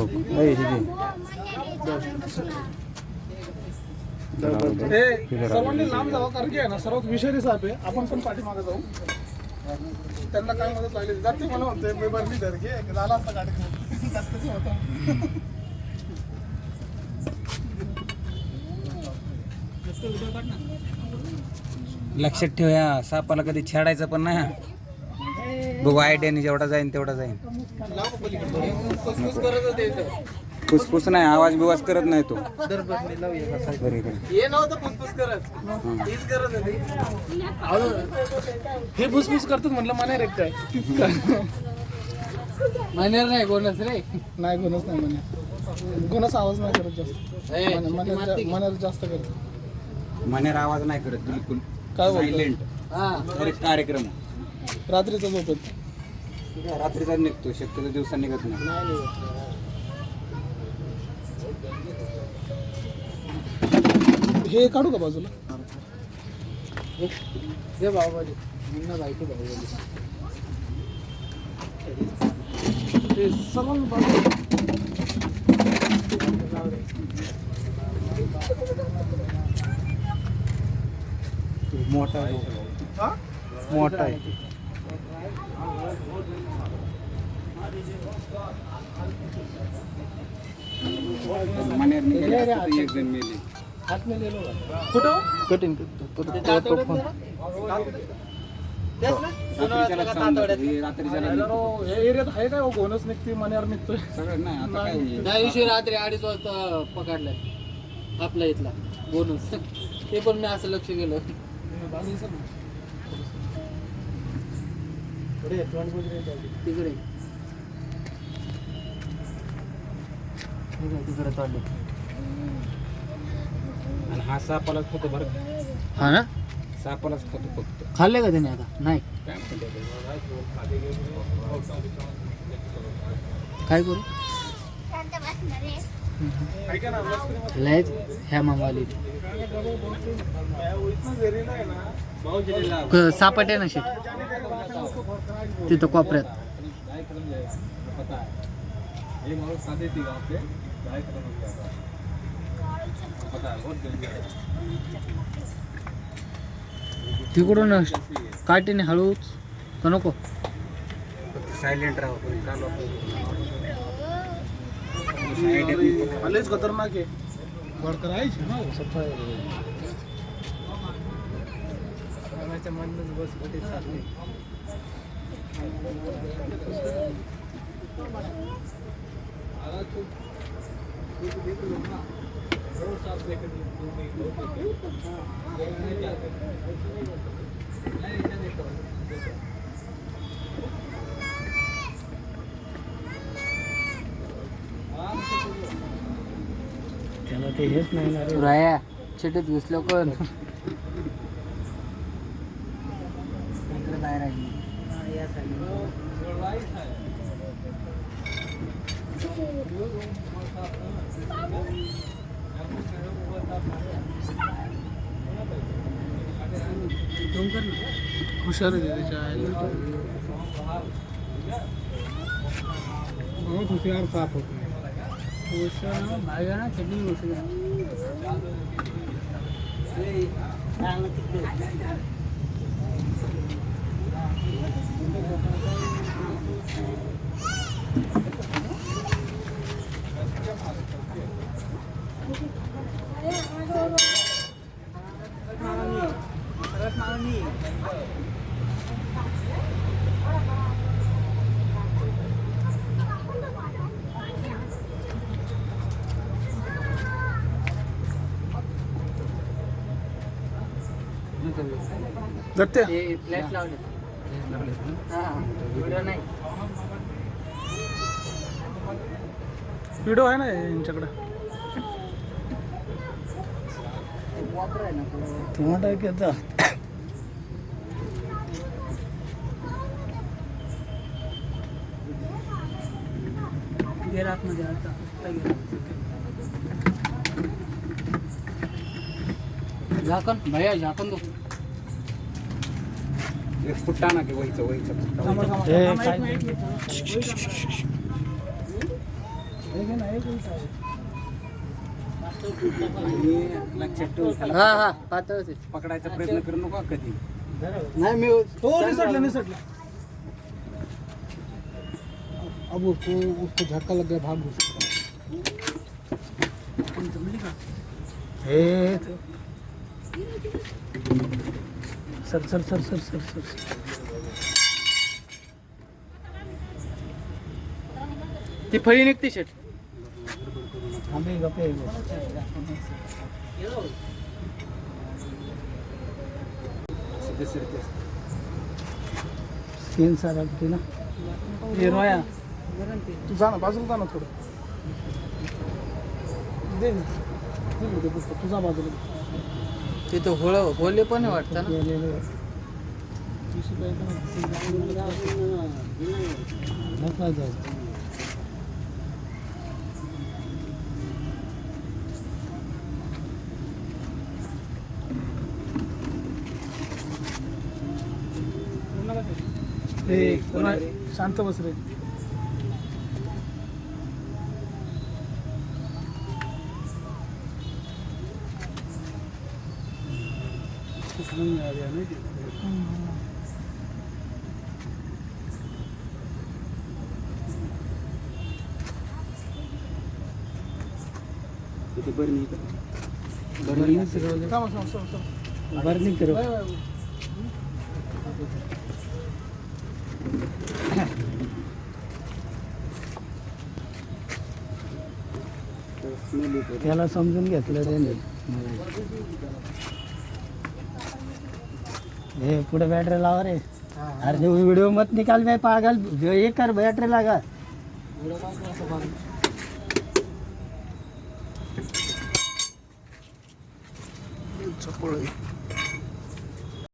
हो सर्वांनी लांब जावा कारण की आहे ना सर्वात विषारी साप आहे. आपण पण पाठीमागे जाऊ. त्यांना काय मदत लागली जाते मला म्हणते मी बरली धर घे. झाला असता गाडी जास्त कसं लक्षात ठेव या सापाला कधी छेडायचं पण नाही. बघू आयडियाने जेवढा जाईन तेवढा जाईन. फुसफुस नाही आवाज बिवाज करत नाही तो. बरं इकडे. हे नव्हतं फुसफुस करत. हीच करत होती. हे फुसफुस करतात म्हटलं मनेर एक काय? मान्यर नाही कोणच रे. नाही गुणच नाही मनेर गुणच आवाज नाही करत जास्त. ए, मने- मनेर? जा- मनेर जास्त करत. मनेर आवाज नाही करत बिलकुल. काय बोलतो? सायलेंट हा. कार्यक्रम. रात्रीचा झोपत रात्रीचा निघतो शक्यतो दिवसा निघत नाही. हे काढू का बाजूला? हे मुन्ना बायको ते मोठा हा? मोठा आहे. हे एरियात आहे काय हो गोनच निघते मनेर निघतोय? सगळं नाही आता काय हे. त्या दिवशी रात्री अडीच वाजता पकडलाय आपला इथला बोनस ते पण मी असं लक्ष केलं तिकडे. तिकडे चालले आणि हा सापालाच खातो बरं का? हा ना? सापालाच खातो फक्त. खाल्ले का त्याने आता? नाही. काय म्हणते? काय करू? लयच ह्या मामाली. एरियाला आहे ना क- शेत तिथं कोपऱ्यात. तिकडून काटेने हळूच का नको? सायलेंट राहा पण काल आपण आलेच खतरनाक आहे. भडकर आहेच ना हो, सफाई त्याला ते हेच नाही ना रे. राया घुसलो हुशार आहे त्याच्या आईला. बहुत हुशार साफ होत. కూర్చున్నాం బాగా చెట్టు కూర్చున్నాం Terus mau nih. जाते ते लावले. हा व्हिडिओ नाही. व्हिडिओ आहे ना यांच्याकडे? तुम्हाला आतमध्ये आता गेला. झाकण भैया झाकण दो. फुट्टा ना की वहीचं वहीचं. लक्षात ठेवून हा हा. पकडायचा प्रयत्न करू नका कधी. नाही मी तो निसटला निसटला. अब उसको उसको झटका लग गया भाग घुस हे सर सर सर सर सर सर ती फळी निघते शेट आम्ही गप्पे सीन सारा ना हे रोया तू जा ना बाजूला जा ना थोडं दे ना. दे ना ते पुस्तक. तुझा बाजूला तिथं होळ होले पण आहे वाटतं ना? शांत बस रे. बर्निंग करो. त्याला समजून घेतलं रे नाही हे पुढे बॅटरी लावा रे. अरे व्हिडिओ मत निकाल मी पागल. हे कर बॅटरी लागा. चपळ